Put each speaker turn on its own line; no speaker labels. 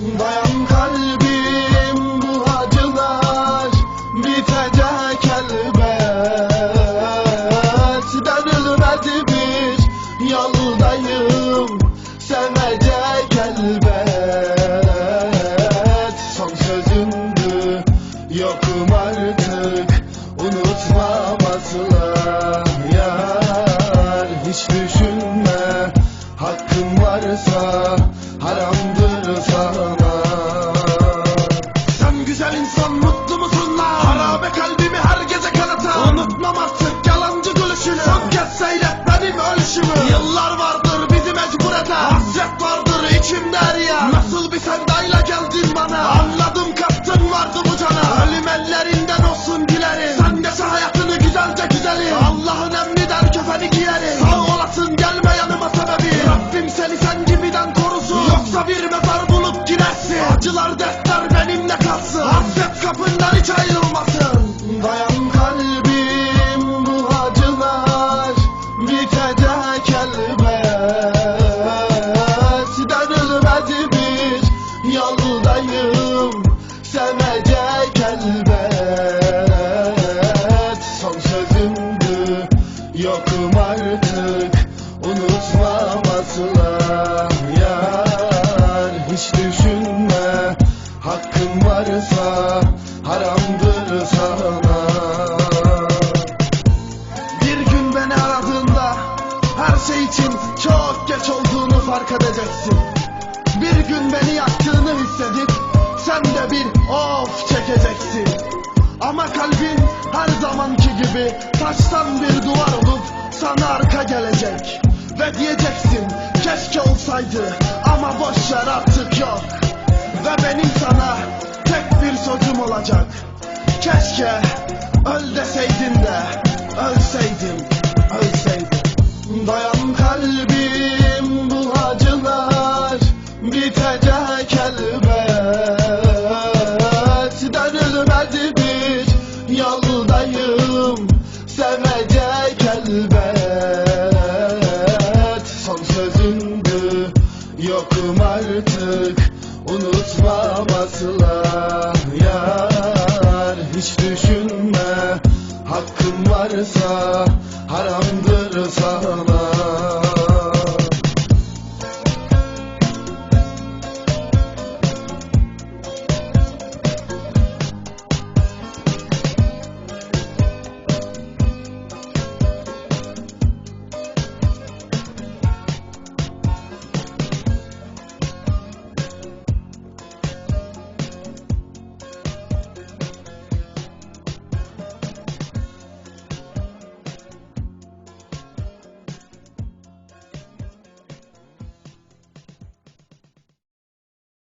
Dayan kalbim bu acılar bitecek elbet. Dönülmedi bir yoldayım sevecek elbet. Son sözümdü yokum artık unutmam asla. Yar Hiç düşünme Acılar dertler benimle kalsın. Hasret kapından hiç ayrılmasın. Dayan kalbim bu acılar. Bitecek elbet. Dönülmedi bir yoldayım. Sevecek elbet. Son sözümdü. Yokum artık. Unutmam asla yar. Hiç düşünme edeceksin. Bir gün beni yaktığını hissedip sen de bir of çekeceksin. Ama kalbin her zamanki gibi taştan bir duvar olup sana arka gelecek. Ve diyeceksin keşke olsaydı ama boş yer artık yok. Ve benim sana tek bir sözüm olacak. Keşke öl deseydin de yar Hiç düşünme